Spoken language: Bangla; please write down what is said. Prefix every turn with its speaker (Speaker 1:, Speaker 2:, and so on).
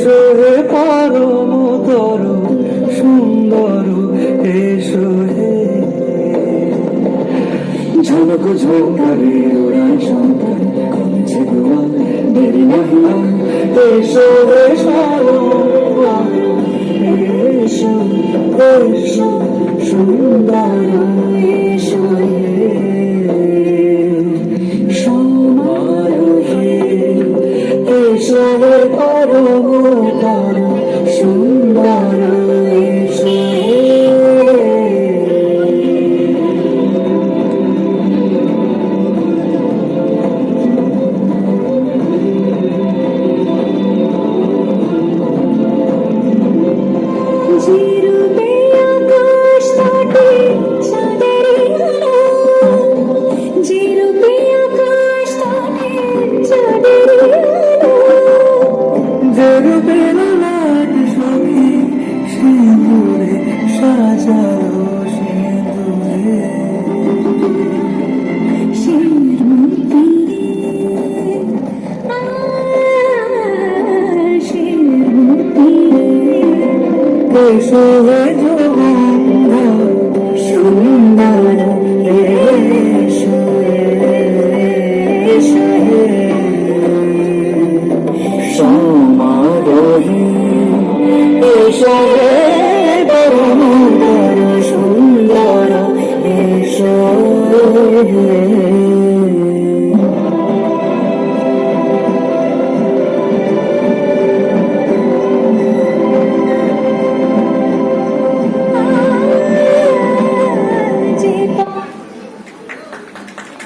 Speaker 1: এসো হে পরম তরু সুন্দর এসো হে।
Speaker 2: ঝলক
Speaker 1: ঝোকারে
Speaker 2: ওড়াই সন্তান, কমছে দোয়া দেরি নাহি
Speaker 1: এসো হে সুন্দর
Speaker 2: এসো সমারোহে
Speaker 1: এসো হে পরম আকাশ এসো জগন্ধ
Speaker 2: সুন্দর এসো এসো
Speaker 1: সমারোহে হে
Speaker 2: সুন্দর এসো